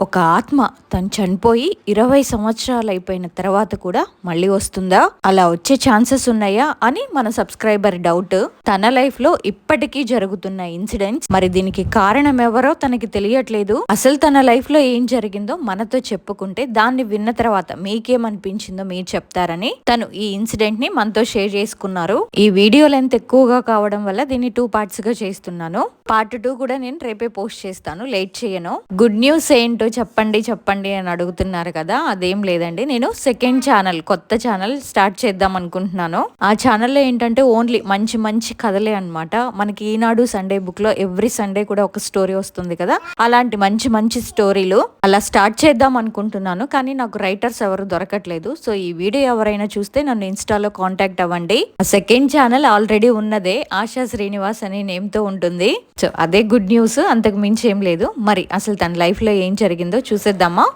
ఒక ఆత్మ తను చనిపోయి ఇరవై సంవత్సరాలు అయిపోయిన తర్వాత కూడా మళ్ళీ వస్తుందా? అలా వచ్చే ఛాన్సెస్ ఉన్నాయా? అని మన సబ్స్క్రైబర్ డౌట్. తన లైఫ్లో ఇప్పటికీ జరుగుతున్న ఇన్సిడెంట్స్. మరి దీనికి కారణం ఎవరో తనకి తెలియట్లేదు. అసలు తన లైఫ్లో ఏం జరిగిందో మనతో చెప్పుకుంటే దాన్ని విన్న తర్వాత మీకేమనిపించిందో మీరు చెప్తారని తను ఈ ఇన్సిడెంట్ని మనతో షేర్ చేసుకున్నారు. ఈ వీడియో లెంత్ ఎక్కువగా కావడం వల్ల దీన్ని టూ పార్ట్స్గా చేస్తున్నాను. పార్ట్ టూ కూడా నేను రేపే పోస్ట్ చేస్తాను. లేట్ చేయను. గుడ్ న్యూస్ ఏంటో చెప్పండి చెప్పండి అని అడుగుతున్నారు కదా అదేం లేదండి. నేను సెకండ్ ఛానల్ కొత్త ఛానల్ స్టార్ట్ చేద్దాం అనుకుంటున్నాను. ఆ ఛానల్లో ఏంటంటే ఓన్లీ మంచి మంచి కథలే అనమాట మనకి ఈనాడు సండే బుక్లో ఎవ్రీ సండే కూడా ఒక స్టోరీ వస్తుంది కదా అలాంటి మంచి మంచి స్టోరీలు అలా స్టార్ట్ చేద్దాం అనుకుంటున్నాను. కానీ నాకు రైటర్స్ ఎవరు దొరకట్లేదు. సో ఈ వీడియో ఎవరైనా చూస్తే నన్ను ఇన్స్టాలో కాంటాక్ట్ అవ్వండి. సెకండ్ ఛానల్ ఆల్రెడీ ఉన్నదే. ఆశా శ్రీనివాస్ అనే నేమ్తో ఉంటుంది. సో అదే గుడ్ న్యూస్ అంతకు మించి ఏం లేదు. మరి అసలు తన లైఫ్లో ఏం జరిగింది? చూసేద్దామా?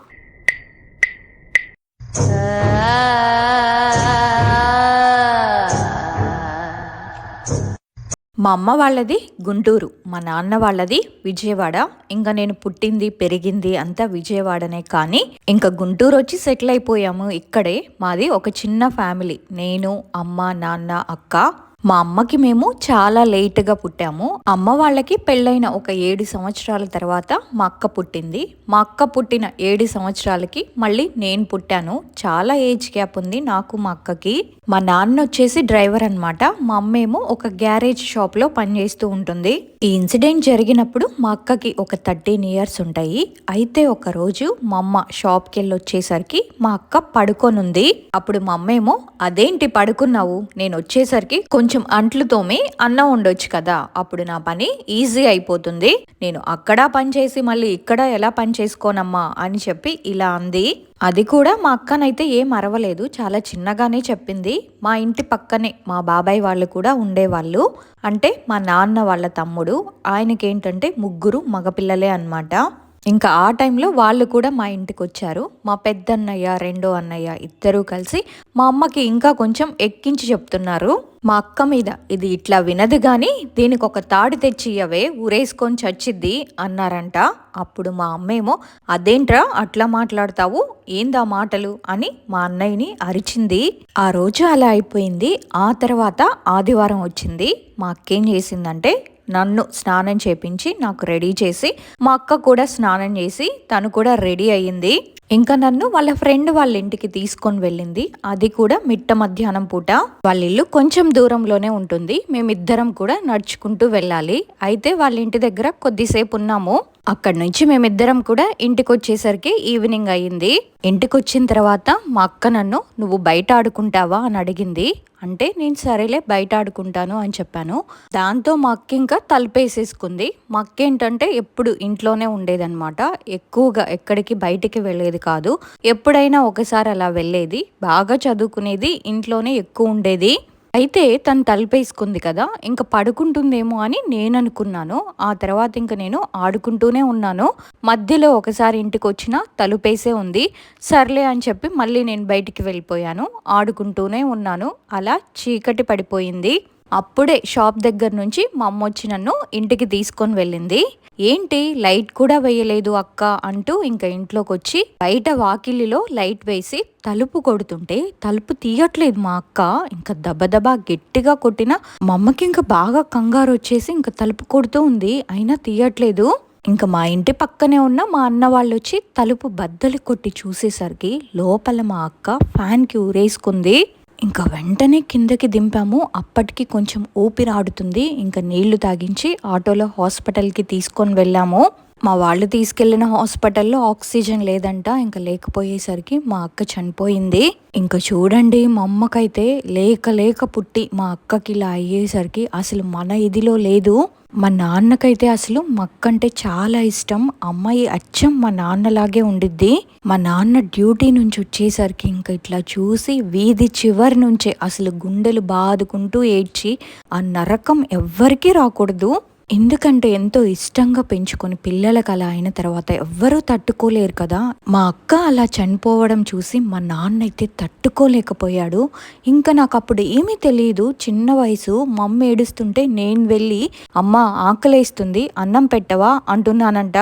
మా అమ్మ వాళ్ళది గుంటూరు మా నాన్న వాళ్ళది విజయవాడ. ఇంకా నేను పుట్టింది పెరిగింది అంతా విజయవాడనే కానీ ఇంకా గుంటూరు వచ్చి సెటిల్ అయిపోయాము ఇక్కడే. మాది ఒక చిన్న ఫ్యామిలీ. నేను అమ్మ నాన్న అక్క. మా అమ్మకి మేము చాలా లేట్గా పుట్టాము. అమ్మ వాళ్ళకి పెళ్ళైన ఒక ఏడు సంవత్సరాల తర్వాత మా అక్క పుట్టింది. మా అక్క పుట్టిన ఏడు సంవత్సరాలకి మళ్ళీ నేను పుట్టాను. చాలా ఏజ్ గ్యాప్ ఉంది నాకు మా అక్కకి. మా నాన్న వచ్చేసి డ్రైవర్ అనమాట మా అమ్మేమో ఒక గ్యారేజ్ షాప్లో పనిచేస్తూ ఉంటుంది. ఈ ఇన్సిడెంట్ జరిగినప్పుడు మా అక్కకి ఒక థర్టీన్ ఇయర్స్ ఉంటాయి. అయితే ఒక రోజు మా అమ్మ షాప్కి వెళ్ళి వచ్చేసరికి మా అక్క పడుకొనుంది. అప్పుడు మా అమ్మేమో అదేంటి పడుకున్నావు? నేను వచ్చేసరికి కొంచెం అంట్లు తోమి అన్నం ఉండొచ్చు కదా. అప్పుడు నా పని ఈజీ అయిపోతుంది. నేను అక్కడ పని చేసి మళ్ళీ ఇక్కడ ఎలా పని చేసుకోనమ్మా అని చెప్పి ఇలా అంది. అది కూడా మా అక్కనైతే ఏం అరవలేదు. చాలా చిన్నగానే చెప్పింది. మా ఇంటి పక్కనే మా బాబాయ్ వాళ్ళు కూడా ఉండేవాళ్ళు. అంటే మా నాన్న వాళ్ళ తమ్ముడు. ఆయనకేంటంటే ముగ్గురు మగపిల్లలే అనమాట ఇంకా ఆ టైంలో వాళ్ళు కూడా మా ఇంటికి వచ్చారు. మా పెద్దన్నయ్య రెండో అన్నయ్య ఇద్దరూ కలిసి మా అమ్మకి ఇంకా కొంచెం ఎక్కించి చెప్తున్నారు. మా అక్క మీద ఇది ఇట్లా వినదు కానీ దీనికి ఒక తాడు తెచ్చి అవే ఊరేసుకొని చచ్చిద్ది అన్నారంట. అప్పుడు మా అమ్మేమో అదేంట్రా అట్లా మాట్లాడతావు? ఏందా మాటలు? అని మా అన్నయ్యని అరిచింది. ఆ రోజు అలా అయిపోయింది. ఆ తర్వాత ఆదివారం వచ్చింది. మా అక్కేం చేసిందంటే నన్ను స్నానం చేపించి నాకు రెడీ చేసి మా అక్క కూడా స్నానం చేసి తను కూడా రెడీ అయ్యింది. ఇంకా నన్ను వాళ్ళ ఫ్రెండ్ వాళ్ళ ఇంటికి తీసుకొని వెళ్ళింది. అది కూడా మిట్ట మధ్యాహ్నం పూట. వాళ్ళ ఇల్లు కొంచెం దూరంలోనే ఉంటుంది. మేమిద్దరం కూడా నడుచుకుంటూ వెళ్ళాలి. అయితే వాళ్ళ ఇంటి దగ్గర కొద్దిసేపు ఉన్నాము. అక్కడి నుంచి మేమిద్దరం కూడా ఇంటికి వచ్చేసరికి ఈవినింగ్ అయ్యింది. ఇంటికి వచ్చిన తర్వాత మా అక్క నన్ను నువ్వు బయట ఆడుకుంటావా? అని అడిగింది. అంటే నేను సరేలే బయట ఆడుకుంటాను అని చెప్పాను. దాంతో మా అక్క ఇంకా తలుపేసేసుకుంది. మా అక్క ఏంటంటే ఎప్పుడు ఇంట్లోనే ఉండేదన్నమాట. ఎక్కువగా ఎక్కడికి బయటికి వెళ్ళేది కాదు. ఎప్పుడైనా ఒకసారి అలా వెళ్ళేది బాగా చదువుకునేది ఇంట్లోనే ఎక్కువ ఉండేది. అయితే తను తలుపేసుకుంది కదా ఇంకా పడుకుంటుందేమో అని నేను అనుకున్నాను ఆ తర్వాత ఇంకా నేను ఆడుకుంటూనే ఉన్నాను. మధ్యలో ఒకసారి ఇంటికి వచ్చిన తలుపేసే ఉంది. సర్లే అని చెప్పి మళ్ళీ నేను బయటికి వెళ్ళిపోయాను. ఆడుకుంటూనే ఉన్నాను. అలా చీకటి పడిపోయింది. అప్పుడే షాప్ దగ్గర నుంచి మా అమ్మ వచ్చి నన్ను ఇంటికి తీసుకొని వెళ్ళింది. ఏంటి? లైట్ కూడా వేయలేదు అక్క అంటూ ఇంకా ఇంట్లోకి వచ్చి బయట వాకిలిలో లైట్ వేసి తలుపు కొడుతుంటే తలుపు తీయట్లేదు మా అక్క. ఇంకా దబదబా గట్టిగా కొట్టిన మా అమ్మకి ఇంకా బాగా కంగారు వచ్చేసి ఇంకా తలుపు కొడుతూ ఉంది. అయినా తీయట్లేదు. ఇంకా మా ఇంటి పక్కనే ఉన్న మా అన్న వాళ్ళు వచ్చి తలుపు బద్దలు కొట్టి చూసేసరికి లోపల మా అక్క ఫ్యాన్కి ఊరేసుకుంది. ఇంకా వెంటనే కిందకి దింపాము. అప్పటికి కొంచెం ఊపిరాడుతుంది ఇంకా నీళ్ళు తాగించి ఆటోలో హాస్పిటల్కి తీసుకొని వెళ్ళాము. మా వాళ్ళు తీసుకెళ్ళిన హాస్పిటల్లో ఆక్సిజన్ లేదంట ఇంకా లేకపోయేసరికి మా అక్క చనిపోయింది. ఇంకా చూడండి మా అమ్మకైతే లేక లేక పుట్టి మా అక్కకి ఇలా అయ్యేసరికి అసలు మన ఇదిలో లేదు. మా నాన్నకైతే అసలు మక్కంటే చాలా ఇష్టం. అమ్మాయి అచ్చం మా నాన్నలాగే ఉండిద్ది. మా నాన్న డ్యూటీ నుంచి వచ్చేసరికి ఇంకా ఇట్లా చూసి వీధి చివరి నుంచే అసలు గుండెలు బాదుకుంటూ ఏడ్చి ఆ నరకం ఎవ్వరికీ రాకూడదు. ఎందుకంటే ఎంతో ఇష్టంగా పెంచుకొని పిల్లలకు అలా అయిన తర్వాత ఎవ్వరూ తట్టుకోలేరు కదా. మా అక్క అలా చనిపోవడం చూసి మా నాన్న అయితే తట్టుకోలేకపోయాడు. ఇంకా నాకు అప్పుడు ఏమీ తెలియదు చిన్న వయసు. మమ్మ ఏడుస్తుంటే నేను వెళ్ళి అమ్మ ఆకలేస్తుంది. అన్నం పెట్టవా? అంటున్నానంట.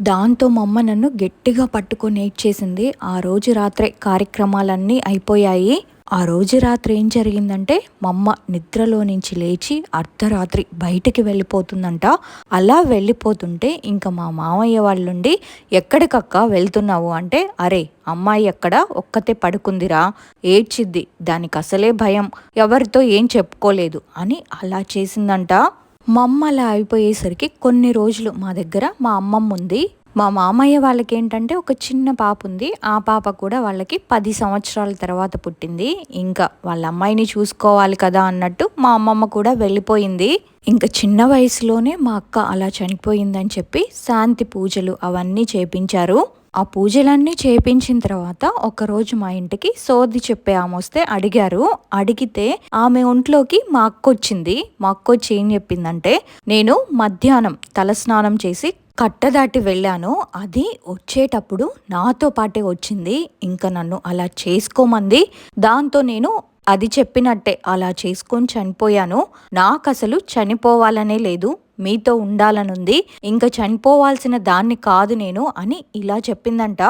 దాంతో మా అమ్మ నన్ను గట్టిగా పట్టుకొని ఏడ్చేసింది. ఆ రోజు రాత్రే కార్యక్రమాలన్నీ అయిపోయాయి. ఆ రోజు రాత్రి ఏం జరిగిందంటే మా అమ్మ నిద్రలో నుంచి లేచి అర్ధరాత్రి బయటికి వెళ్ళిపోతుందంట. అలా వెళ్ళిపోతుంటే ఇంకా మా మామయ్య వాళ్ళుండి ఎక్కడికక్క వెళ్తున్నావు? అంటే అరే అమ్మాయి ఎక్కడ? ఒక్కతే పడుకుందిరా ఏడ్చిద్ది దానికి అసలే భయం ఎవరితో ఏం చెప్పుకోలేదు అని అలా చేసిందంట. మా అమ్మ అలా అయిపోయేసరికి కొన్ని రోజులు మా దగ్గర మా అమ్మమ్మ ఉంది. మా మామయ్య వాళ్ళకి ఏంటంటే ఒక చిన్న పాప ఉంది ఆ పాప కూడా వాళ్ళకి పది సంవత్సరాల తర్వాత పుట్టింది. ఇంకా వాళ్ళ అమ్మాయిని చూసుకోవాలి కదా అన్నట్టు మా అమ్మమ్మ కూడా వెళ్ళిపోయింది. ఇంకా చిన్న వయసులోనే మా అక్క అలా చనిపోయిందని చెప్పి శాంతి పూజలు అవన్నీ చేపించారు. ఆ పూజలన్నీ చేపించిన తర్వాత ఒకరోజు మా ఇంటికి సోది చెప్పే ఆమె వస్తే అడిగారు. అడిగితే ఆమె ఒంట్లోకి మా అక్కొచ్చింది. మా అక్కొచ్చి ఏం చెప్పిందంటే నేను మధ్యాహ్నం తలస్నానం చేసి కట్ట దాటి వెళ్ళాను. అది వచ్చేటప్పుడు నాతో పాటే వచ్చింది. ఇంకా నన్ను అలా చేసుకోమంది. దాంతో నేను అది చెప్పినట్టే అలా చేసుకొని చనిపోయాను. నాకు అసలు చనిపోవాలనే లేదు. మీతో ఉండాలనుంది. ఇంకా చనిపోవాల్సిన దాన్ని కాదు నేను అని ఇలా చెప్పిందంట.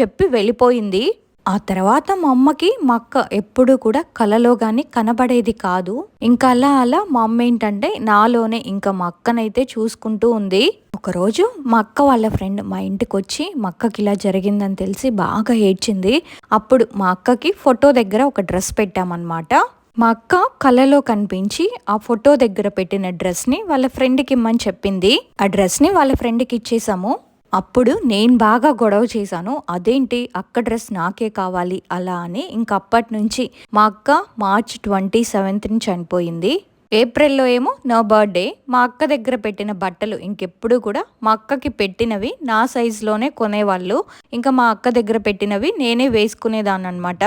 చెప్పి వెళ్ళిపోయింది. ఆ తర్వాత మా అమ్మకి మా అక్క ఎప్పుడు కూడా కలలో కానీ కనబడేది కాదు. ఇంకా అలా అలా మా అమ్మ ఏంటంటే నాలోనే ఇంకా మా అక్కనైతే చూసుకుంటూ ఉంది. ఒకరోజు మా అక్క వాళ్ళ ఫ్రెండ్ మా ఇంటికి వచ్చి మా అక్కకి ఇలా జరిగిందని తెలిసి బాగా ఏడ్చింది. అప్పుడు మా అక్కకి ఫోటో దగ్గర ఒక డ్రెస్ పెట్టామన్నమాట. మా అక్క కళ్ళలో కనిపించి ఆ ఫోటో దగ్గర పెట్టిన డ్రెస్ని వాళ్ళ ఫ్రెండ్కి ఇమ్మని చెప్పింది. ఆ డ్రెస్ని వాళ్ళ ఫ్రెండ్కి ఇచ్చేసాము. అప్పుడు నేను బాగా గొడవ చేశాను. అదేంటి? అక్క డ్రెస్ నాకే కావాలి అలా అని ఇంకప్పటి నుంచి మా అక్క మార్చ్ ట్వంటీ సెవెంత్ని చనిపోయింది. ఏప్రిల్లో ఏమో నా బర్త్డే. మా అక్క దగ్గర పెట్టిన బట్టలు ఇంకెప్పుడు కూడా మా అక్కకి పెట్టినవి నా సైజులోనే కొనేవాళ్ళు. ఇంకా మా అక్క దగ్గర పెట్టినవి నేనే వేసుకునేదాన్ని అనమాట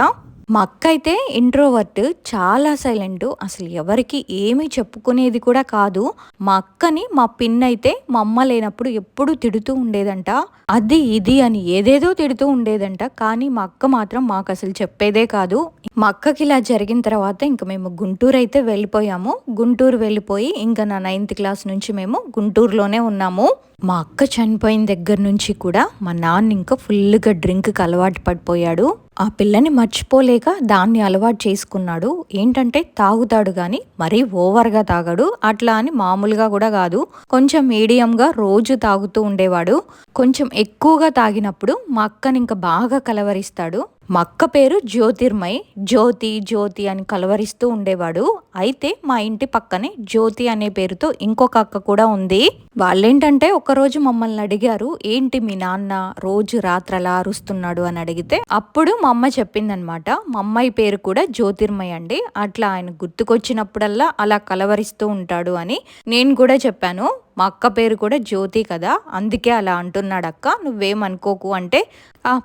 మా అక్క అయితే ఇంట్రోవర్ట్ చాలా సైలెంట్ అసలు ఎవరికి ఏమి చెప్పుకునేది కూడా కాదు. మా అక్కని మా పిన్ అయితే మా అమ్మ లేనప్పుడు ఎప్పుడు తిడుతూ ఉండేదంట. అది ఇది అని ఏదేదో తిడుతూ ఉండేదంట. కానీ మా అక్క మాత్రం మాకు అసలు చెప్పేదే కాదు. మా అక్కకి ఇలా జరిగిన తర్వాత ఇంకా మేము గుంటూరు అయితే వెళ్ళిపోయాము. గుంటూరు వెళ్ళిపోయి ఇంకా నా నైన్త్ క్లాస్ నుంచి మేము గుంటూరులోనే ఉన్నాము. మా అక్క చనిపోయిన దగ్గర నుంచి కూడా మా నాన్న ఇంకా ఫుల్గా డ్రింక్కి అలవాటు పడిపోయాడు. ఆ పిల్లని మర్చిపోలేక దాన్ని అలవాటు చేసుకున్నాడు. ఏంటంటే తాగుతాడు కానీ మరీ ఓవర్గా తాగడు. అట్లా అని మామూలుగా కూడా కాదు. కొంచెం మీడియంగా రోజు తాగుతూ ఉండేవాడు. కొంచెం ఎక్కువగా తాగినప్పుడు మా అక్కని ఇంకా బాగా కలవరిస్తాడు. మా అక్క పేరు జ్యోతిర్మయ్ జ్యోతి జ్యోతి అని కలవరిస్తూ ఉండేవాడు. అయితే మా ఇంటి పక్కనే జ్యోతి అనే పేరుతో ఇంకొక అక్క కూడా ఉంది. వాళ్ళేంటంటే ఒకరోజు మమ్మల్ని అడిగారు ఏంటి మీ నాన్న రోజు రాత్రలా అరుస్తున్నాడు? అని అడిగితే అప్పుడు మా అమ్మ చెప్పిందనమాట మా అమ్మాయి పేరు కూడా జ్యోతిర్మయ్ అండి. అట్లా ఆయన గుర్తుకొచ్చినప్పుడల్లా అలా కలవరిస్తూ ఉంటాడు అని నేను కూడా చెప్పాను. మా అక్క పేరు కూడా జ్యోతి కదా అందుకే అలా అంటున్నాడు అక్క నువ్వేమనుకోకు అంటే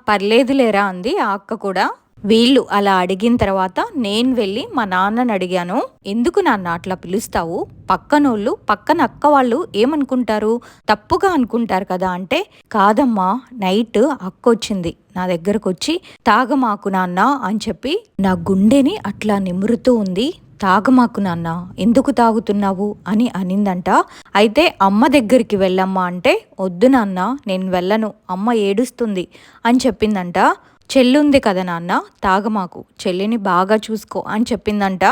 పర్లేదులేరా అంది ఆ అక్క కూడా. వీళ్ళు అలా అడిగిన తర్వాత నేను వెళ్ళి మా నాన్నని అడిగాను ఎందుకు నాన్న అట్లా పిలుస్తావు? పక్కనోళ్ళు పక్కన అక్క వాళ్ళు ఏమనుకుంటారు? తప్పుగా అనుకుంటారు కదా అంటే కాదమ్మా నైట్ అక్క వచ్చింది నా దగ్గరకు వచ్చి తాగమాకు నాన్న అని చెప్పి నా గుండెని అట్లా నిమురుతూ ఉంది. తాగమాకు నాన్న ఎందుకు తాగుతున్నావు? అని అనిందంట. అయితే అమ్మ దగ్గరికి వెళ్ళమ్మా అంటే వద్దు నాన్న నేను వెళ్ళను అమ్మ ఏడుస్తుంది అని చెప్పిందంట. చెల్లుంది కదా నాన్న తాగమాకు చెల్లిని బాగా చూసుకో అని చెప్పిందంట.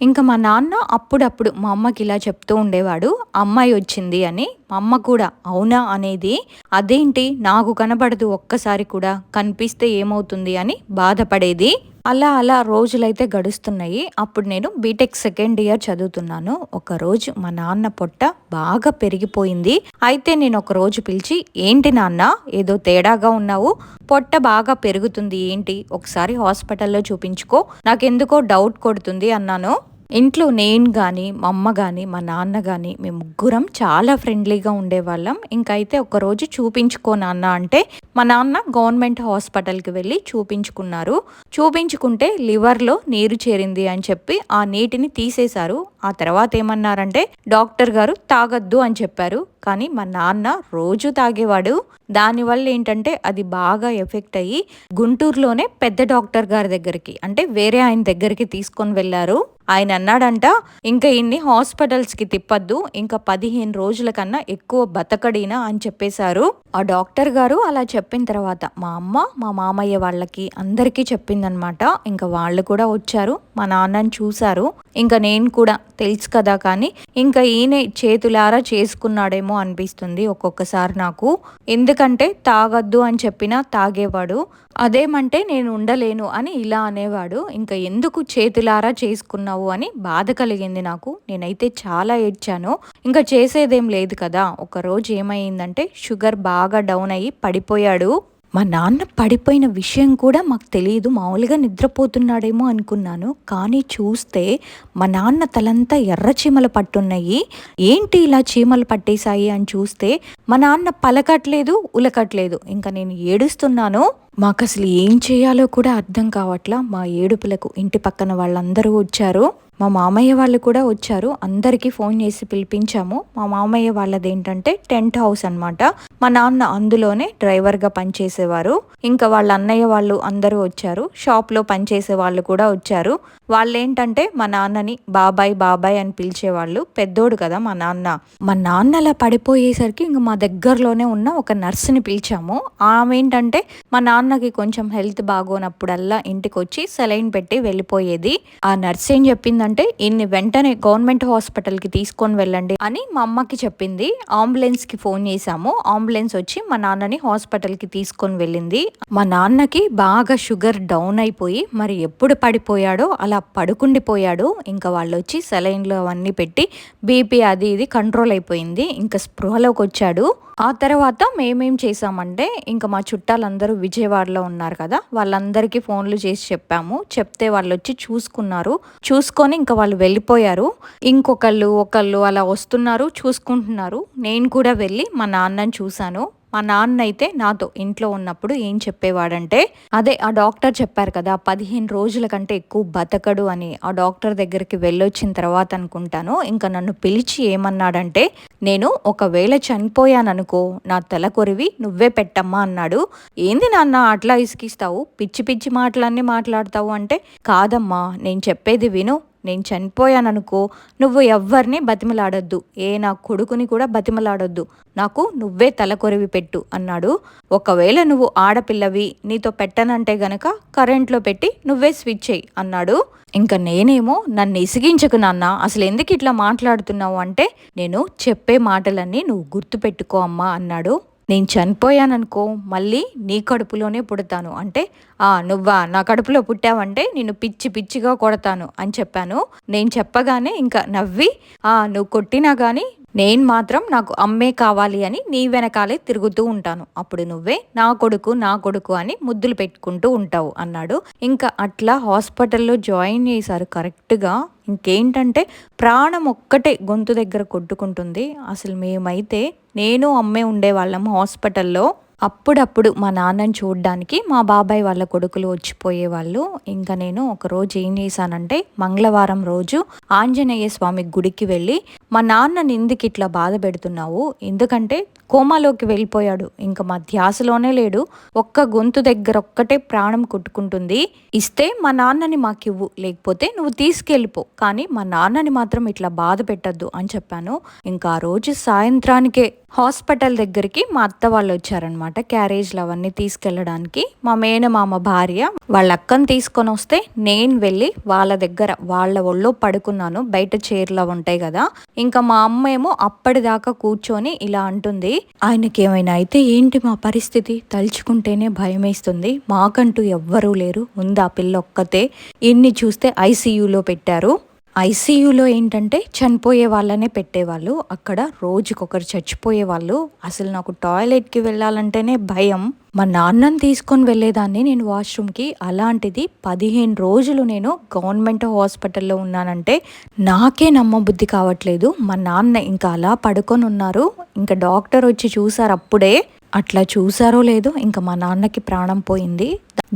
ఇంకా మా నాన్న అప్పుడప్పుడు మా అమ్మకి ఇలా చెప్తూ ఉండేవాడు. అమ్మాయి వచ్చింది అని మా అమ్మ కూడా అవునా అనేది అదేంటి నాకు కనబడదు ఒక్కసారి కూడా కనిపిస్తే ఏమవుతుంది అని బాధపడేది. అలా అలా రోజులైతే గడుస్తున్నాయి. అప్పుడు నేను బీటెక్ సెకండ్ ఇయర్ చదువుతున్నాను. ఒక రోజు మా నాన్న పొట్ట బాగా పెరిగిపోయింది. అయితే నేను ఒక రోజు పిలిచి ఏంటి నాన్న ఏదో తేడాగా ఉన్నావు? పొట్ట బాగా పెరుగుతుంది ఏంటి? ఒకసారి హాస్పిటల్లో చూపించుకో. నాకెందుకో డౌట్ కొడుతుంది అన్నాను. ఇంట్లో నేను కానీ మా అమ్మ కానీ మా నాన్న కానీ మేము ముగ్గురం చాలా ఫ్రెండ్లీగా ఉండేవాళ్ళం. ఇంకైతే ఒకరోజు చూపించుకో నాన్న అంటే మా నాన్న గవర్నమెంట్ హాస్పిటల్కి వెళ్ళి చూపించుకున్నారు. చూపించుకుంటే లివర్లో నీరు చేరింది అని చెప్పి ఆ నీటిని తీసేశారు. ఆ తర్వాత ఏమన్నారంటే డాక్టర్ గారు తాగొద్దు అని చెప్పారు. కానీ మా నాన్న రోజు తాగేవాడు. దానివల్ల ఏంటంటే అది బాగా ఎఫెక్ట్ అయ్యి గుంటూరులోనే పెద్ద డాక్టర్ గారి దగ్గరికి అంటే వేరే ఆయన దగ్గరికి తీసుకొని వెళ్ళారు. ఆయన అన్నాడంట ఇంకా ఇన్ని హాస్పిటల్స్కి తిప్పద్దు ఇంకా పదిహేను రోజుల కన్నా ఎక్కువ బతకడినా అని చెప్పేశారు. ఆ డాక్టర్ గారు అలా చెప్పిన తర్వాత మా అమ్మ మా మామయ్య వాళ్ళకి అందరికీ చెప్పిందనమాట. ఇంకా వాళ్ళు కూడా వచ్చారు మా నాన్నని చూశారు. ఇంకా నేను కూడా తెలుసు కదా కానీ ఇంకా ఈయన చేతులారా చేసుకున్నాడేమో అనిపిస్తుంది ఒక్కొక్కసారి నాకు. ఎందుకంటే తాగద్దు అని చెప్పినా తాగేవాడు అదేమంటే నేను ఉండలేను అని ఇలా అనేవాడు ఇంకా ఎందుకు చేతులారా చేసుకున్నావు అని బాధ కలిగింది నాకు. నేనైతే చాలా ఏడ్చాను. ఇంకా చేసేదేం లేదు కదా ఒకరోజు ఏమైందంటే షుగర్ బాగా డౌన్ అయ్యి పడిపోయాడు. మా నాన్న పడిపోయిన విషయం కూడా మాకు తెలియదు. మామూలుగా నిద్రపోతున్నాడేమో అనుకున్నాను. కానీ చూస్తే మా నాన్న తలంతా ఎర్ర చీమలు పట్టున్నాయి. ఏంటి ఇలా చీమలు పట్టేశాయి అని చూస్తే మా నాన్న పలకట్లేదు ఉలకట్లేదు. ఇంకా నేను ఏడుస్తున్నాను. మాకు అసలు ఏం చేయాలో కూడా అర్థం కావట్లా. మా ఏడుపులకు ఇంటి పక్కన వాళ్ళందరూ వచ్చారు. మా మామయ్య వాళ్ళు కూడా వచ్చారు. అందరికీ ఫోన్ చేసి పిలిపించాము. మా మామయ్య వాళ్ళది ఏంటంటే టెంట్ హౌస్ అనమాట మా నాన్న అందులోనే డ్రైవర్గా పనిచేసేవారు. ఇంకా వాళ్ళ అన్నయ్య వాళ్ళు అందరూ వచ్చారు. షాప్లో పనిచేసే వాళ్ళు కూడా వచ్చారు. వాళ్ళు ఏంటంటే మా నాన్నని బాబాయ్ బాబాయ్ అని పిలిచేవాళ్ళు. పెద్దోడు కదా మా నాన్న. మా నాన్న అలా పడిపోయేసరికి ఇంక మా దగ్గరలోనే ఉన్న ఒక నర్సుని పిలిచాము. ఆమె ఏంటంటే మా నాన్నకి కొంచెం హెల్త్ బాగోనప్పుడల్లా ఇంటికి వచ్చి సెలైన్ పెట్టి వెళ్ళిపోయేది. ఆ నర్స్ ఏం చెప్పిందంటే ఇన్ని వెంటనే గవర్నమెంట్ హాస్పిటల్కి తీసుకొని వెళ్ళండి అని మా అమ్మకి చెప్పింది. అంబులెన్స్కి ఫోన్ చేశాము. అంబులెన్స్ వచ్చి మా నాన్నని హాస్పిటల్కి తీసుకొని వెళ్ళింది. మా నాన్నకి బాగా షుగర్ డౌన్ అయిపోయి మరి ఎప్పుడు పడిపోయాడో అలా పడుకుండిపోయాడు. ఇంకా వాళ్ళు వచ్చి సెలైన్లు అవన్నీ పెట్టి బీపీ అది ఇది కంట్రోల్ అయిపోయింది. ఇంకా స్పృహలోకి వచ్చాడు ఆ తర్వాత మేమేం చేసామంటే ఇంకా మా చుట్టాలందరూ విజయవాడలో ఉన్నారు కదా వాళ్ళందరికీ ఫోన్లు చేసి చెప్పాము. చెప్తే వాళ్ళు వచ్చి చూసుకున్నారు. చూసుకొని ఇంకా వాళ్ళు వెళ్ళిపోయారు. ఇంకొకళ్ళు ఒకళ్ళు అలా వస్తున్నారు చూసుకుంటున్నారు. నేను కూడా వెళ్ళి మా నాన్నని చూశాను. మా నాన్న అయితే నాతో ఇంట్లో ఉన్నప్పుడు ఏం చెప్పేవాడంటే అదే ఆ డాక్టర్ చెప్పారు కదా పదిహేను రోజుల కంటే ఎక్కువ బతకడు అని ఆ డాక్టర్ దగ్గరికి వెళ్ళొచ్చిన తర్వాత అనుకుంటాను. ఇంకా నన్ను పిలిచి ఏమన్నాడంటే నేను ఒకవేళ చనిపోయాననుకో నా తలకొరివి నువ్వే పెట్టమ్మా అన్నాడు. ఏంది నాన్న అట్లా ఇసుకిస్తావు? పిచ్చి పిచ్చి మాటలన్నీ మాట్లాడతావు అంటే కాదమ్మా నేను చెప్పేది విను. నేను చనిపోయాననుకో నువ్వు ఎవ్వరిని బతిమలాడొద్దు. ఏ నా కొడుకుని కూడా బతిమలాడొద్దు. నాకు నువ్వే తలకొరివి పెట్టు అన్నాడు. ఒకవేళ నువ్వు ఆడపిల్లవి నీతో పెట్టనంటే గనక కరెంట్లో పెట్టి నువ్వే స్విచ్ చేయి అన్నాడు. ఇంకా నేనేమో నన్ను ఇసిగించకు నాన్న. అసలు ఎందుకు ఇట్లా మాట్లాడుతున్నావు అంటే నేను చెప్పే మాటలన్నీ నువ్వు గుర్తుపెట్టుకో అమ్మా అన్నాడు. నేను చనిపోయాననుకో మళ్ళీ నీ కడుపులోనే పుడతాను. అంటే ఆ నువ్వా నా కడుపులో పుట్టావంటే నేను పిచ్చి పిచ్చిగా కొడతాను అని చెప్పాను. నేను చెప్పగానే ఇంకా నవ్వి ఆ నువ్వు కొట్టినా కానీ నేను మాత్రం నాకు అమ్మే కావాలి అని నీ వెనకాలే తిరుగుతూ ఉంటాను. అప్పుడు నువ్వే నా కొడుకు నా కొడుకు అని ముద్దులు పెట్టుకుంటూ ఉంటావు అన్నాడు. ఇంకా అట్లా హాస్పిటల్లో జాయిన్ చేశారు కరెక్ట్గా. ఇంకేంటంటే ప్రాణం ఒక్కటే గొంతు దగ్గర కొట్టుకుంటుంది. అసలు మేమైతే నేను అమ్మే ఉండేవాళ్ళం హాస్పిటల్లో అప్పుడప్పుడు మా నాన్నని చూడడానికి మా బాబాయ్ వాళ్ళ కొడుకులు వచ్చిపోయేవాళ్ళు. ఇంకా నేను ఒకరోజు ఏం చేశానంటే మంగళవారం రోజు ఆంజనేయ స్వామి గుడికి వెళ్ళి మా నాన్నని ఎందుకు ఇట్లా బాధ పెడుతున్నావు. ఎందుకంటే కోమాలోకి వెళ్ళిపోయాడు. ఇంకా మా ధ్యాసలోనే లేడు. ఒక్క గొంతు దగ్గర ఒక్కటే ప్రాణం కొట్టుకుంటుంది. ఇస్తే మా నాన్నని మాకివ్వు. లేకపోతే నువ్వు తీసుకెళ్ళిపో. కానీ మా నాన్నని మాత్రం ఇట్లా బాధ పెట్టద్దు అని చెప్పాను. ఇంకా ఆ రోజు సాయంత్రానికే హాస్పిటల్ దగ్గరికి మా అత్త వాళ్ళు వచ్చారనమాట క్యారేజ్లు అవన్నీ తీసుకెళ్ళడానికి. మా మేనమామ భార్య వాళ్ళ అక్కని తీసుకొని వస్తే నేను వెళ్ళి వాళ్ళ దగ్గర వాళ్ళ ఒళ్ళో పడుకున్నాను బయట చైర్లు ఉంటాయి కదా. ఇంకా మా అమ్మ ఏమో అప్పటిదాకా కూర్చొని ఇలా అంటుంది ఆయనకి ఏమైనా అయితే ఏంటి మా పరిస్థితి? తలుచుకుంటేనే భయమేస్తుంది. మాకంటూ ఎవ్వరూ లేరు. ఉంది ఆ పిల్ల ఒక్కతే? ఇన్ని చూస్తే ఐసీయూలో పెట్టారు. ఐసీయూలో ఏంటంటే చనిపోయే వాళ్ళనే పెట్టేవాళ్ళు. అక్కడ రోజుకొకరు చచ్చిపోయే వాళ్ళు. అసలు నాకు టాయిలెట్కి వెళ్ళాలంటేనే భయం. మా నాన్నని తీసుకొని వెళ్ళేదాన్ని నేను వాష్రూమ్కి. అలాంటిది పదిహేను రోజులు నేను గవర్నమెంట్ హాస్పిటల్లో ఉన్నానంటే నాకే నమ్మబుద్ధి కావట్లేదు. మా నాన్న ఇంకా అలా పడుకొని ఉన్నారు. ఇంకా డాక్టర్ వచ్చి చూసారు అప్పుడే. అట్లా చూసారో లేదో ఇంకా మా నాన్నకి ప్రాణం పోయింది.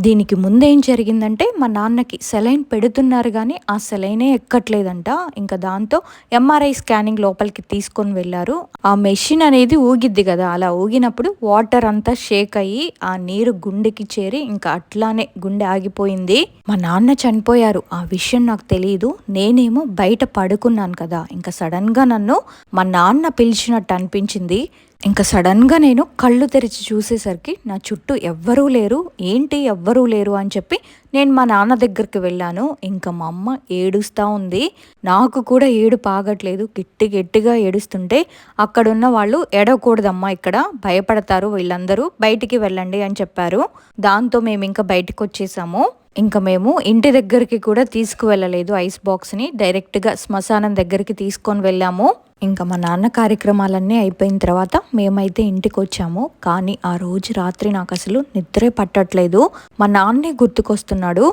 దీనికి ముందేం జరిగిందంటే మా నాన్నకి సెలైన్ పెడుతున్నారు కానీ ఆ సెలైనే ఎక్కట్లేదంట. ఇంకా దాంతో ఎంఆర్ఐ స్కానింగ్ లోపలికి తీసుకొని వెళ్ళారు. ఆ మెషిన్ అనేది ఊగిద్ది కదా అలా ఊగినప్పుడు వాటర్ అంతా షేక్ అయ్యి ఆ నీరు గుండెకి చేరి ఇంకా అట్లానే గుండె ఆగిపోయింది. మా నాన్న చనిపోయారు. ఆ విషయం నాకు తెలియదు నేనేమో బయట పడుకున్నాను కదా ఇంకా సడన్గా నన్ను మా నాన్న పిలిచినట్టు అనిపించింది. ఇంకా సడన్గా నేను కళ్ళు తెరిచి చూసేసరికి నా చుట్టూ ఎవ్వరూ లేరు. ఏంటి ఎవ్వరూ లేరు అని చెప్పి నేను మా నాన్న దగ్గరికి వెళ్ళాను. ఇంకా మా అమ్మ ఏడుస్తూ ఉంది. నాకు కూడా ఏడు పాగట్లేదు. గిట్టి గట్టిగా ఏడుస్తుంటే అక్కడున్న వాళ్ళు ఏడవకూడదమ్మా ఇక్కడ భయపడతారు వీళ్ళందరూ బయటికి వెళ్ళండి అని చెప్పారు. దాంతో మేము ఇంకా బయటకు వచ్చేసాము ఇంకా మేము ఇంటి దగ్గరికి కూడా తీసుకువెళ్ళలేదు ఐస్ బాక్స్ని. డైరెక్ట్గా శ్మశానం దగ్గరికి తీసుకొని వెళ్ళాము. ఇంకా మా నాన్న కార్యక్రమాలన్నీ అయిపోయిన తర్వాత మేమైతే ఇంటికి వచ్చాము కానీ ఆ రోజు రాత్రి నాకు అసలు నిద్రే పట్టట్లేదు. మా నాన్నే గుర్తుకొస్తున్నాడు.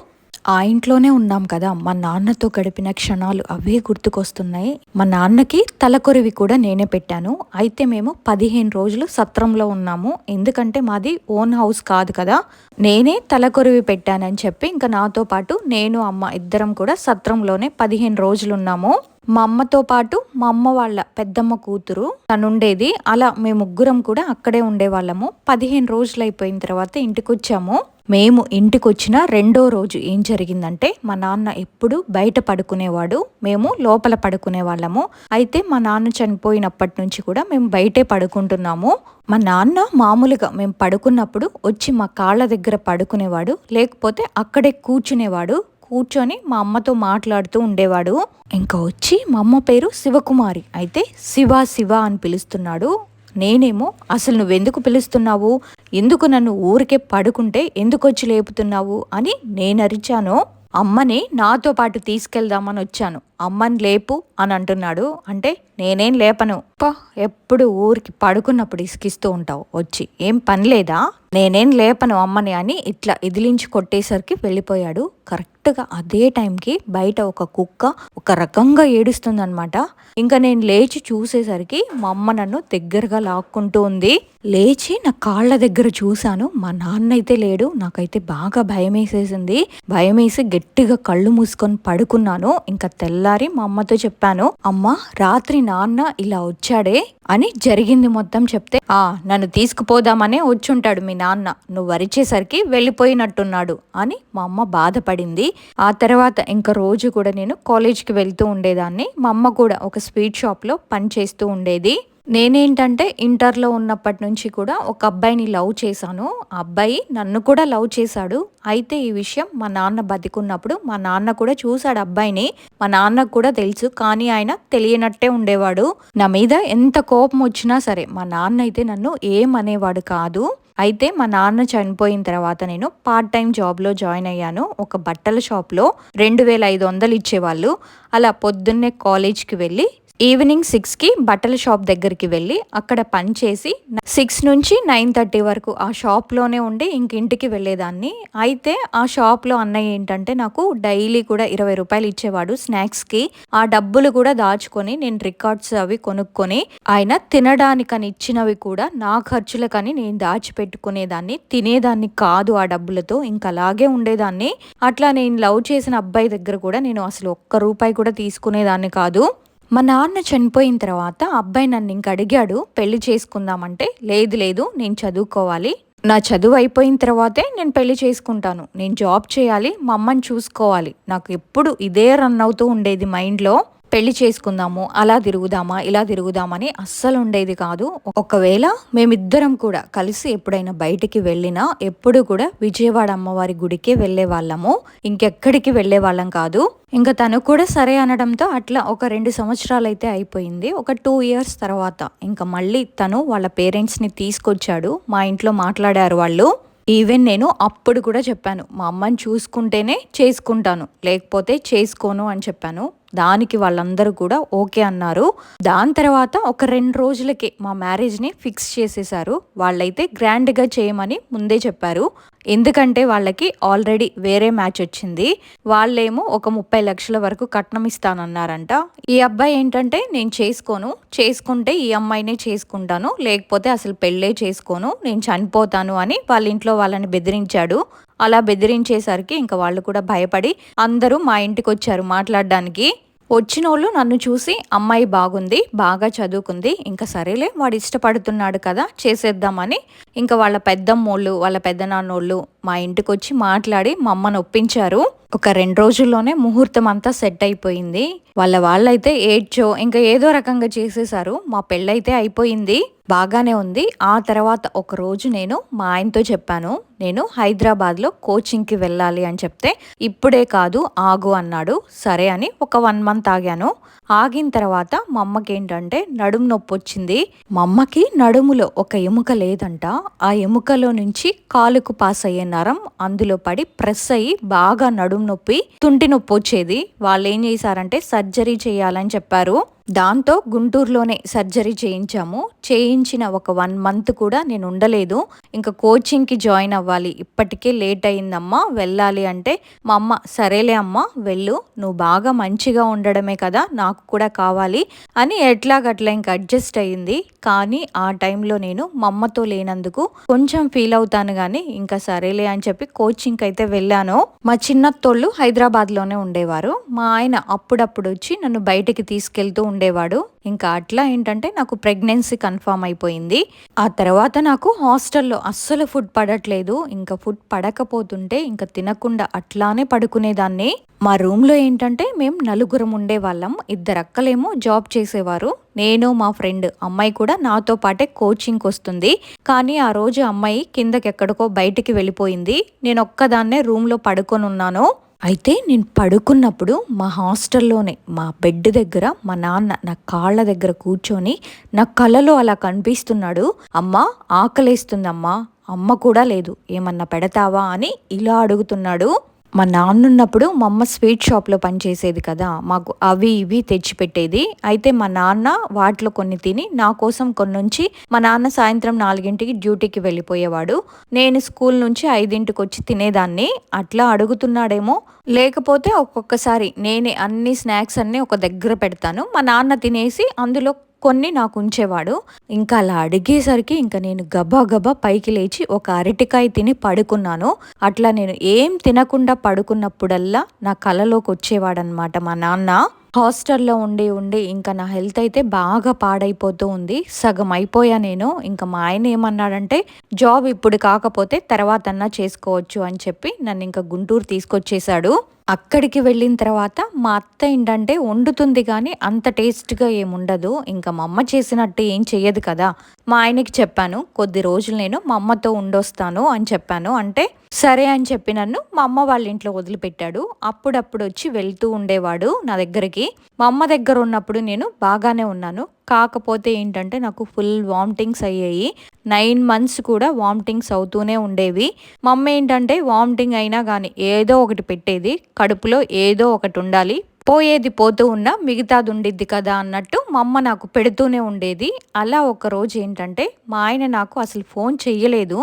ఆ ఇంట్లోనే ఉన్నాం కదా మా నాన్నతో గడిపిన క్షణాలు అవే గుర్తుకొస్తున్నాయి. మా నాన్నకి తలకొరివి కూడా నేనే పెట్టాను. అయితే మేము పదిహేను రోజులు సత్రంలో ఉన్నాము. ఎందుకంటే మాది ఓన్ హౌస్ కాదు కదా. నేనే తలకొరివి పెట్టానని చెప్పి ఇంకా నాతో పాటు నేను అమ్మ ఇద్దరం కూడా సత్రంలోనే పదిహేను రోజులు ఉన్నాము మా అమ్మతో పాటు మా అమ్మ వాళ్ళ పెద్దమ్మ కూతురు. తనుండేది. అలా మేము ముగ్గురం కూడా అక్కడే ఉండేవాళ్ళము. పదిహేను రోజులు అయిపోయిన తర్వాత ఇంటికి వచ్చాము మేము ఇంటికి వచ్చిన రెండో రోజు ఏం జరిగిందంటే మా నాన్న ఎప్పుడు బయట పడుకునేవాడు. మేము లోపల పడుకునే వాళ్ళము అయితే మా నాన్న చనిపోయినప్పటి నుంచి కూడా మేము బయటే పడుకుంటున్నాము. మా నాన్న మామూలుగా మేము పడుకున్నప్పుడు వచ్చి మా కాళ్ళ దగ్గర పడుకునేవాడు. లేకపోతే అక్కడే కూర్చునేవాడు. కూర్చొని మా అమ్మతో మాట్లాడుతూ ఉండేవాడు. ఇంకా వచ్చి మా అమ్మ పేరు శివకుమారి. అయితే శివ శివ అని పిలుస్తున్నాడు. నేనేమో అసలు నువ్వెందుకు పిలుస్తున్నావు? ఎందుకు నన్ను ఊరికే పడుకుంటే ఎందుకు వచ్చి లేపుతున్నావు? అని నేను అరిచాను అమ్మని నాతో పాటు తీసుకెళ్దామని వచ్చాను. అమ్మని లేపు అని అంటున్నాడు. అంటే నేనేం లేపను. పా ఎప్పుడు ఊరికి పడుకున్నప్పుడు ఇసుకిస్తూ ఉంటావు. వచ్చి ఏం పని లేదా? నేనేం లేపను అమ్మని అని ఇట్లా ఇదిలించి కొట్టేసరికి వెళ్ళిపోయాడు. కరెక్ట్గా అదే టైంకి బయట ఒక కుక్క ఒక రకంగా ఏడుస్తుందనమాట ఇంకా నేను లేచి చూసేసరికి మా అమ్మ నన్ను దగ్గరగా లాక్కుంటూ ఉంది. లేచి నా కాళ్ళ దగ్గర చూశాను. మా నాన్న అయితే లేడు. నాకైతే బాగా భయం వేసేసింది భయం వేసి గట్టిగా కళ్ళు మూసుకొని పడుకున్నాను. ఇంకా తెల్లారి మా అమ్మతో చెప్పాను అమ్మ రాత్రి నాన్న ఇలా వచ్చాడే అని జరిగింది మొత్తం చెప్తే ఆ నన్ను తీసుకుపోదామనే వచ్చుంటాడు మీ నాన్న నాన్న నువ్వు వరిచేసరికి వెళ్ళిపోయినట్టున్నాడు అని మా అమ్మ బాధపడింది. ఆ తర్వాత ఇంకా రోజు కూడా నేను కాలేజ్కి వెళ్తూ ఉండేదాన్ని. మా అమ్మ కూడా ఒక స్వీట్ షాప్లో పని చేస్తూ ఉండేది. నేనేంటంటే ఇంటర్లో ఉన్నప్పటి నుంచి కూడా ఒక అబ్బాయిని లవ్ చేశాను. ఆ అబ్బాయి నన్ను కూడా లవ్ చేశాడు. అయితే ఈ విషయం మా నాన్న బతికున్నప్పుడు మా నాన్న కూడా చూశాడు అబ్బాయిని. మా నాన్నకు కూడా తెలుసు కానీ ఆయన తెలియనట్టే ఉండేవాడు. నా మీద ఎంత కోపం వచ్చినా సరే మా నాన్న అయితే నన్ను ఏమనేవాడు కాదు. అయితే మా నాన్న చనిపోయిన తర్వాత నేను పార్ట్ టైం జాబ్లో జాయిన్ అయ్యాను. ఒక బట్టల షాప్లో రెండు వేల ఐదు వందలు ఇచ్చేవాళ్ళు. అలా పొద్దున్నే కాలేజ్కి వెళ్ళి ఈవినింగ్ సిక్స్కి బట్టల షాప్ దగ్గరికి వెళ్ళి అక్కడ పని చేసి సిక్స్ నుంచి నైన్ థర్టీ వరకు ఆ షాప్లోనే ఉండి ఇంక ఇంటికి వెళ్ళేదాన్ని. అయితే ఆ షాప్లో అన్నయ్య ఏంటంటే నాకు డైలీ కూడా ఇరవై రూపాయలు ఇచ్చేవాడు స్నాక్స్కి. ఆ డబ్బులు కూడా దాచుకొని నేను రికార్డ్స్ అవి కొనుక్కొని ఆయన తినడానికని ఇచ్చినవి కూడా నా ఖర్చులకని నేను దాచిపెట్టుకునేదాన్ని. తినేదాన్ని కాదు ఆ డబ్బులతో ఇంకా అలాగే ఉండేదాన్ని. అట్లా నేను లవ్ చేసిన అబ్బాయి దగ్గర కూడా నేను అసలు ఒక్క రూపాయి కూడా తీసుకునేదాన్ని కాదు. మా నాన్న చనిపోయిన తర్వాత అబ్బాయి నన్ను ఇంక అడిగాడు పెళ్ళి చేసుకుందామంటే? లేదు లేదు నేను చదువుకోవాలి. నా చదువు అయిపోయిన తర్వాతే నేను పెళ్ళి చేసుకుంటాను. నేను జాబ్ చేయాలి మా అమ్మని చూసుకోవాలి. నాకు ఎప్పుడు ఇదే రన్ అవుతూ ఉండేది మైండ్లో. పెళ్ళి చేసుకుందాము అలా తిరుగుదామా ఇలా తిరుగుదామని అస్సలు ఉండేది కాదు. ఒకవేళ మేమిద్దరం కూడా కలిసి ఎప్పుడైనా బయటికి వెళ్ళినా ఎప్పుడు కూడా విజయవాడ అమ్మవారి గుడికే వెళ్ళే వాళ్ళము. ఇంకెక్కడికి వెళ్ళే వాళ్ళం కాదు. ఇంకా తను కూడా సరే అనడంతో అట్లా ఒక రెండు సంవత్సరాలు అయితే అయిపోయింది. ఒక టూ ఇయర్స్ తర్వాత ఇంకా మళ్ళీ తను వాళ్ళ పేరెంట్స్ని తీసుకొచ్చాడు. మా ఇంట్లో మాట్లాడారు వాళ్ళు. ఈవెన్ నేను అప్పుడు కూడా చెప్పాను మా అమ్మని చూసుకుంటేనే చేసుకుంటాను లేకపోతే చేసుకోను అని చెప్పాను. దానికి వాళ్ళందరూ కూడా ఓకే అన్నారు. దాని తర్వాత ఒక రెండు రోజులకే మా మ్యారేజ్ని ఫిక్స్ చేసేసారు వాళ్ళైతే గ్రాండ్గా చేయమని ముందే చెప్పారు. ఎందుకంటే వాళ్ళకి ఆల్రెడీ వేరే మ్యాచ్ వచ్చింది. వాళ్ళేమో ఒక ముప్పై లక్షల వరకు కట్నం ఇస్తానన్నారంట. ఈ అబ్బాయి ఏంటంటే నేను చేసుకోను. చేసుకుంటే ఈ అమ్మాయినే చేసుకుంటాను. లేకపోతే అసలు పెళ్ళే చేసుకోను. నేను చనిపోతాను అని వాళ్ళ ఇంట్లో వాళ్ళని బెదిరించాడు. అలా బెదిరించేసరికి ఇంకా వాళ్ళు కూడా భయపడి అందరూ మా ఇంటికి వచ్చారు మాట్లాడడానికి. వచ్చిన వాళ్ళు నన్ను చూసి అమ్మాయి బాగుంది బాగా చదువుకుంది ఇంకా సరేలే వాడు ఇష్టపడుతున్నాడు కదా చేసేద్దామని. ఇంకా వాళ్ళ పెద్దమ్మోళ్ళు వాళ్ళ పెద్దనాన్నోళ్ళు మా ఇంటికి వచ్చి మాట్లాడి మా అమ్మను ఒప్పించారు ఒక రెండు రోజుల్లోనే ముహూర్తం అంతా సెట్ అయిపోయింది. వాళ్ళ వాళ్ళైతే ఏడ్చో ఇంకా ఏదో రకంగా చేసేసారు మా పెళ్ళైతే అయిపోయింది. బాగానే ఉంది. ఆ తర్వాత ఒక రోజు నేను మా ఆయనతో చెప్పాను. నేను హైదరాబాద్లో కోచింగ్కి వెళ్ళాలి అని చెప్తే ఇప్పుడే కాదు ఆగు అన్నాడు. సరే అని ఒక వన్ మంత్ ఆగాను. ఆగిన తర్వాత మా అమ్మకి ఏంటంటే నడుము నొప్పి వచ్చింది మా అమ్మకి నడుములో ఒక ఎముక లేదంట. ఆ ఎముకలో నుంచి కాలుకు పాస్ అయ్యే నరం అందులో పడి ప్రెస్ అయ్యి బాగా నడుము నొప్పి తుంటి నొప్పి వచ్చేది. వాళ్ళు ఏం చేశారంటే సర్జరీ చేయాలని చెప్పారు. దాంతో గుంటూరులోనే సర్జరీ చేయించాము. చేయించిన ఒక వన్ మంత్ కూడా నేను ఉండలేదు. ఇంకా కోచింగ్కి జాయిన్ అవ్వాలి. ఇప్పటికే లేట్ అయిందమ్మా వెళ్ళాలి అంటే మా అమ్మ సరేలే అమ్మ వెళ్ళు. నువ్వు బాగా మంచిగా ఉండడమే కదా నాకు కూడా కావాలి అని ఎట్లాగట్లా ఇంకా అడ్జస్ట్ అయ్యింది కానీ ఆ టైంలో నేను మా అమ్మతో లేనందుకు కొంచెం ఫీల్ అవుతాను కానీ ఇంకా సరేలే అని చెప్పి కోచింగ్కి అయితే వెళ్ళాను. మా చిన్నత్తోళ్ళు హైదరాబాద్లోనే ఉండేవారు. మా ఆయన అప్పుడప్పుడు వచ్చి నన్ను బయటికి తీసుకెళ్తూ ఉండేవాడు. ఇంకా అట్లా ఏంటంటే నాకు ప్రెగ్నెన్సీ కన్ఫామ్ అయిపోయింది. ఆ తర్వాత నాకు హాస్టల్లో అస్సలు ఫుడ్ పడట్లేదు. ఇంకా ఫుడ్ పడకపోతుంటే ఇంకా తినకుండా అట్లానే పడుకునేదాన్ని. మా రూమ్లో ఏంటంటే మేము నలుగురం ఉండేవాళ్ళం. ఇద్దరు అక్కలేమో జాబ్ చేసేవారు. నేను మా ఫ్రెండ్ అమ్మాయి కూడా నాతో పాటే కోచింగ్కి వస్తుంది కానీ ఆ రోజు అమ్మాయి కిందకి ఎక్కడికో బయటికి వెళ్ళిపోయింది. నేను ఒక్కదాన్నే రూమ్లో పడుకొని ఉన్నాను. అయితే నేను పడుకున్నప్పుడు మా హాస్టల్లోనే మా బెడ్ దగ్గర మా నాన్న నా కాళ్ళ దగ్గర కూర్చొని నా కలలో అలా కనిపిస్తున్నాడు. అమ్మ ఆకలేస్తుందమ్మా అమ్మ కూడా లేదు ఏమన్నా పెడతావా? అని ఇలా అడుగుతున్నాడు. మా నాన్న ఉన్నప్పుడు మా అమ్మ స్వీట్ షాప్లో పనిచేసేది కదా మాకు అవి ఇవి తెచ్చిపెట్టేది. అయితే మా నాన్న వాటిలో కొన్ని తిని నా కోసం కొన్ని ఉంచి మా నాన్న సాయంత్రం నాలుగింటికి డ్యూటీకి వెళ్ళిపోయేవాడు. నేను స్కూల్ నుంచి ఐదింటికి వచ్చి తినేదాన్ని. అట్లా అడుగుతున్నాడేమో. లేకపోతే ఒక్కొక్కసారి నేనే అన్ని స్నాక్స్ అన్నీ ఒక దగ్గర పెడతాను. మా నాన్న తినేసి అందులో కొన్ని నాకు ఉంచేవాడు. ఇంకా అలా అడిగేసరికి ఇంకా నేను గబా గబా పైకి లేచి ఒక అరటికాయ తిని పడుకున్నాను. అట్లా నేను ఏం తినకుండా పడుకున్నప్పుడల్లా నా కలలోకి వచ్చేవాడనమాట మా నాన్న. హాస్టల్లో ఉండి ఉండి ఇంకా నా హెల్త్ అయితే బాగా పాడైపోతూ ఉంది. సగం అయిపోయా నేను. ఇంకా మా ఆయన ఏమన్నాడంటే జాబ్ ఇప్పుడు కాకపోతే తర్వాతన్నా చేసుకోవచ్చు అని చెప్పి నన్ను ఇంకా గుంటూరు తీసుకొచ్చేసాడు అక్కడికి వెళ్ళిన తర్వాత మా అత్త ఏంటంటే వండుతుంది కానీ అంత టేస్ట్గా ఏముండదు. ఇంకా మా అమ్మ చేసినట్టు ఏం చెయ్యదు కదా. మా ఆయనకి చెప్పాను కొద్ది రోజులు నేను మా అమ్మతో ఉండొస్తాను అని చెప్పాను. అంటే సరే అని చెప్పి నన్ను మా అమ్మ వాళ్ళ ఇంట్లో వదిలిపెట్టాడు. అప్పుడప్పుడు వచ్చి వెళ్తూ ఉండేవాడు నా దగ్గరికి. మా అమ్మ దగ్గర ఉన్నప్పుడు నేను బాగానే ఉన్నాను. కాకపోతే ఏంటంటే నాకు ఫుల్ వామిటింగ్స్ అయ్యాయి. నైన్ మంత్స్ కూడా వామిటింగ్స్ అవుతూనే ఉండేవి. మా అమ్మ ఏంటంటే వామిటింగ్ అయినా కానీ ఏదో ఒకటి పెట్టేది. కడుపులో ఏదో ఒకటి ఉండాలి. పోయేది పోతూ ఉన్నా మిగతాది ఉండిద్ది కదా అన్నట్టు మా అమ్మ నాకు పెడుతూనే ఉండేది. అలా ఒక రోజు ఏంటంటే మా ఆయన నాకు అసలు ఫోన్ చెయ్యలేదు.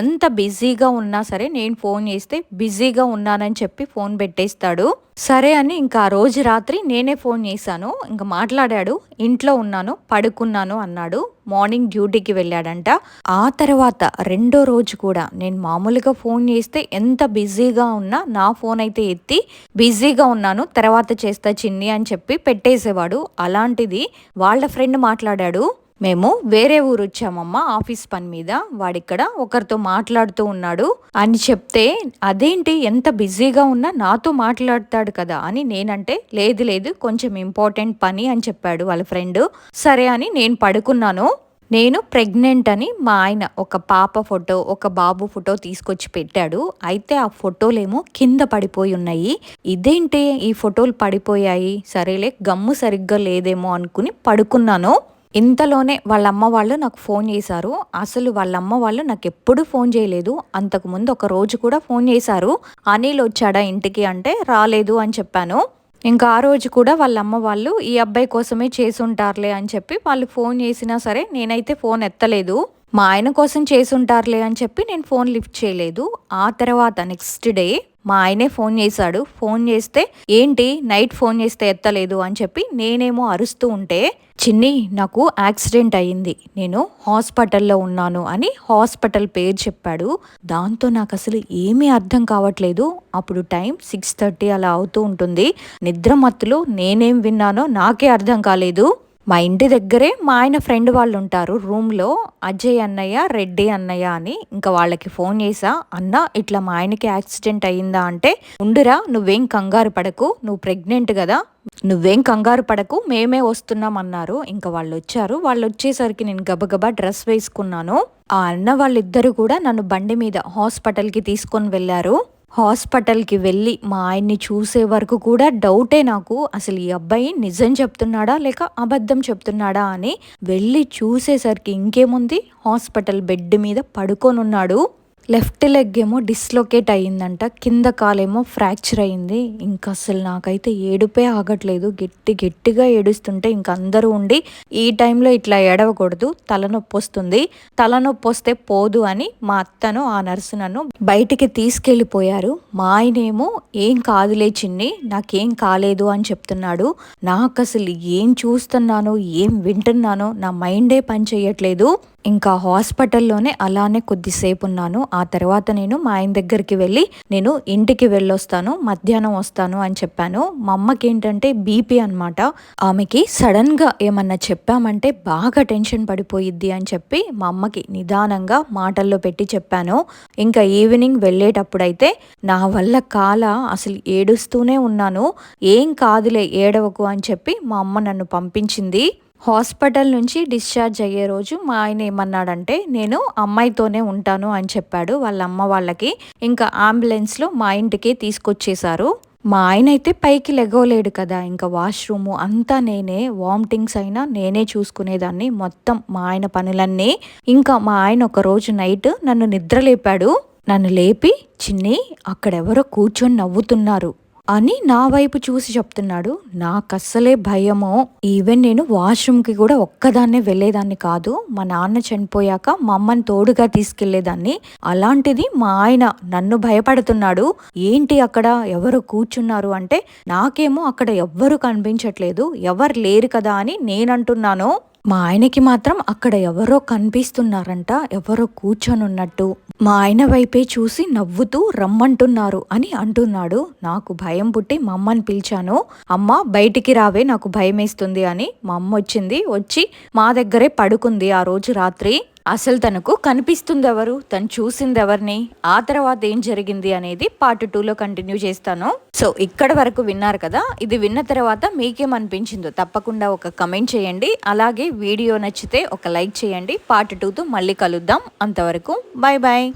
ఎంత బిజీగా ఉన్నా సరే నేను ఫోన్ చేస్తే బిజీగా ఉన్నానని చెప్పి ఫోన్ పెట్టేస్తాడు. సరే అని ఇంకా ఆ రోజు రాత్రి నేనే ఫోన్ చేశాను. ఇంకా మాట్లాడాడు. ఇంట్లో ఉన్నాను పడుకున్నాను అన్నాడు. మార్నింగ్ డ్యూటీకి వెళ్ళాడంట. ఆ తర్వాత రెండో రోజు కూడా నేను మామూలుగా ఫోన్ చేస్తే ఎంత బిజీగా ఉన్నా నా ఫోన్ అయితే ఎత్తి బిజీగా ఉన్నాను తర్వాత చేస్తా చిన్ని అని చెప్పి పెట్టేసేవాడు. అలాంటిది వాళ్ళ ఫ్రెండ్ మాట్లాడాడు. మేము వేరే ఊరు వచ్చామమ్మ ఆఫీస్ పని మీద. వాడిక్కడ ఒకరితో మాట్లాడుతూ ఉన్నాడు. అని చెప్తే అదేంటి ఎంత బిజీగా ఉన్నా నాతో మాట్లాడతాడు కదా అని నేనంటే లేదు లేదు కొంచెం ఇంపార్టెంట్ పని అని చెప్పాడు వాళ్ళ ఫ్రెండ్. సరే అని నేను పడుకున్నాను. నేను ప్రెగ్నెంట్ అని మా ఆయన ఒక పాప ఫోటో ఒక బాబు ఫోటో తీసుకొచ్చి పెట్టాడు. అయితే ఆ ఫోటోలేమో కింద పడిపోయి ఉన్నాయి. ఇదేంటి ఈ ఫోటోలు పడిపోయాయి? సరేలే గమ్ము సరిగ్గా లేదేమో అనుకుని పడుకున్నాను. ఇంతలోనే వాళ్ళ అమ్మ వాళ్ళు నాకు ఫోన్ చేశారు. అసలు వాళ్ళ అమ్మ వాళ్ళు నాకు ఎప్పుడు ఫోన్ చేయలేదు. అంతకుముందు ఒక రోజు కూడా ఫోన్ చేశారు. అనిల్ వచ్చాడా ఇంటికి అంటే రాలేదు అని చెప్పాను. ఇంకా ఆ రోజు కూడా వాళ్ళ అమ్మ వాళ్ళు ఈ అబ్బాయి కోసమే చేసుంటారులే అని చెప్పి వాళ్ళు ఫోన్ చేసినా సరే నేనైతే ఫోన్ ఎత్తలేదు. మా ఆయన కోసం చేసుంటారులే అని చెప్పి నేను ఫోన్ లిఫ్ట్ చేయలేదు. ఆ తర్వాత నెక్స్ట్ డే మా ఆయనే ఫోన్ చేశాడు. ఫోన్ చేస్తే ఏంటి? నైట్ ఫోన్ చేస్తే ఎత్తలేదు అని చెప్పి నేనేమో అరుస్తూ ఉంటే చిన్ని నాకు యాక్సిడెంట్ అయ్యింది. నేను హాస్పిటల్లో ఉన్నాను అని హాస్పిటల్ పేరు చెప్పాడు. దాంతో నాకు అసలు ఏమీ అర్థం కావట్లేదు. అప్పుడు టైం సిక్స్ థర్టీ అలా అవుతూ ఉంటుంది. నిద్ర మత్తులో నేనేం విన్నానో నాకే అర్థం కాలేదు. మా ఇంటి దగ్గరే మా ఆయన ఫ్రెండ్ వాళ్ళు ఉంటారు రూమ్లో అజయ్ అన్నయ్య రెడ్డి అన్నయ్య అని ఇంకా వాళ్ళకి ఫోన్ చేసా అన్న ఇట్లా మా ఆయనకి యాక్సిడెంట్ అయ్యిందా అంటే ఉండురా నువ్వేం కంగారు పడకు నువ్వు ప్రెగ్నెంట్ కదా నువ్వేం కంగారు పడకు మేమే వస్తున్నాం అన్నారు. ఇంకా వాళ్ళు వచ్చారు వాళ్ళు వచ్చేసరికి నేను గబగబా డ్రెస్ వేసుకున్నాను. ఆ అన్న వాళ్ళిద్దరూ కూడా నన్ను బండి మీద హాస్పిటల్కి తీసుకొని వెళ్ళారు. హాస్పిటల్కి వెళ్ళి మా ఆయన్ని చూసే వరకు కూడా డౌటే నాకు. అసలు ఈ అబ్బాయి నిజం చెప్తున్నాడా లేక అబద్ధం చెప్తున్నాడా అని వెళ్ళి చూసేసరికి ఇంకేముంది? హాస్పిటల్ బెడ్ మీద పడుకొనున్నాడు. లెఫ్ట్ లెగ్ ఏమో డిస్లొకేట్ అయ్యిందంట కింద కాలేమో ఫ్రాక్చర్ అయింది ఇంకా అసలు నాకైతే ఏడుపే ఆగట్లేదు. గట్టి గట్టిగా ఏడుస్తుంటే ఇంక అందరూ ఉండి ఈ టైంలో ఇట్లా ఏడవకూడదు తలనొప్పి వస్తుంది. తలనొప్పి వస్తే పోదు అని మా అత్తను ఆ నర్సు నన్ను బయటికి తీసుకెళ్ళిపోయారు. మా ఆయనేమో ఏం కాదులే చిన్ని నాకేం కాలేదు అని చెప్తున్నాడు. నాకు అసలు ఏం చూస్తున్నానో ఏం వింటున్నానో నా మైండే పని చేయట్లేదు ఇంకా హాస్పిటల్లోనే అలానే కొద్దిసేపు ఉన్నాను ఆ తర్వాత నేను మా ఆయన దగ్గరికి వెళ్ళి నేను ఇంటికి వెళ్ళొస్తాను మధ్యాహ్నం వస్తాను అని చెప్పాను. మా అమ్మకి ఏంటంటే బీపీ అనమాట ఆమెకి సడన్గా ఏమన్నా చెప్పామంటే బాగా టెన్షన్ పడిపోయిద్ది అని చెప్పి మా అమ్మకి నిదానంగా మాటల్లో పెట్టి చెప్పాను. ఇంకా ఈవినింగ్ వెళ్ళేటప్పుడైతే నా వల్ల కాల అసలు ఏడుస్తూనే ఉన్నాను. ఏం కాదులే ఏడవకు అని చెప్పి మా అమ్మ నన్ను పంపించింది. హాస్పిటల్ నుంచి డిశ్చార్జ్ అయ్యే రోజు మా ఆయన ఏమన్నాడంటే నేను అమ్మాయితోనే ఉంటాను అని చెప్పాడు. వాళ్ళ అమ్మ వాళ్ళకి ఇంకా అంబులెన్స్లో మా ఇంటికి తీసుకొచ్చేసారు మా ఆయన అయితే పైకి లెగవలేడు కదా ఇంకా వాష్రూము అంతా నేనే వామిటింగ్స్ అయినా నేనే చూసుకునేదాన్ని. మొత్తం మా ఆయన పనులన్నీ. ఇంకా మా ఆయన ఒక రోజు నైట్ నన్ను నిద్ర లేపాడు నన్ను లేపి చిన్ని అక్కడెవరో కూర్చొని నవ్వుతున్నారు. అని నా వైపు చూసి చెప్తున్నాడు. నాకు అస్సలే భయమో. ఈవెన్ నేను వాష్రూమ్కి కూడా ఒక్కదాన్నే వెళ్ళేదాన్ని కాదు. మా నాన్న చనిపోయాక మా అమ్మని తోడుగా తీసుకెళ్ళేదాన్ని అలాంటిది మా ఆయన నన్ను భయపడుతున్నాడు. ఏంటి అక్కడ? ఎవరు కూర్చున్నారు అంటే నాకేమో అక్కడ ఎవ్వరు కనిపించట్లేదు. ఎవరు లేరు కదా అని నేనంటున్నాను. మా ఆయనకి మాత్రం అక్కడ ఎవరో కనిపిస్తున్నారంట ఎవరో కూర్చొని ఉన్నట్టు మా ఆయన వైపే చూసి నవ్వుతూ రమ్మంటున్నారు అని అంటున్నాడు. నాకు భయం పుట్టి మా అమ్మని పిలిచాను. అమ్మ బయటికి రావే నాకు భయమేస్తుంది అని మా అమ్మ వచ్చింది. వచ్చి మా దగ్గరే పడుకుంది ఆ రోజు రాత్రి. అసలు తనకు కనిపిస్తుంది ఎవరు తను చూసిందెవరిని? ఆ తర్వాత ఏం జరిగింది అనేది పార్ట్ టూలో కంటిన్యూ చేస్తాను. సో ఇక్కడ వరకు విన్నారు కదా ఇది విన్న తర్వాత మీకేమనిపించిందో తప్పకుండా ఒక కమెంట్ చేయండి. అలాగే వీడియో నచ్చితే ఒక లైక్ చేయండి. పార్ట్ టూతో మళ్ళీ కలుద్దాం. అంతవరకు బాయ్ బాయ్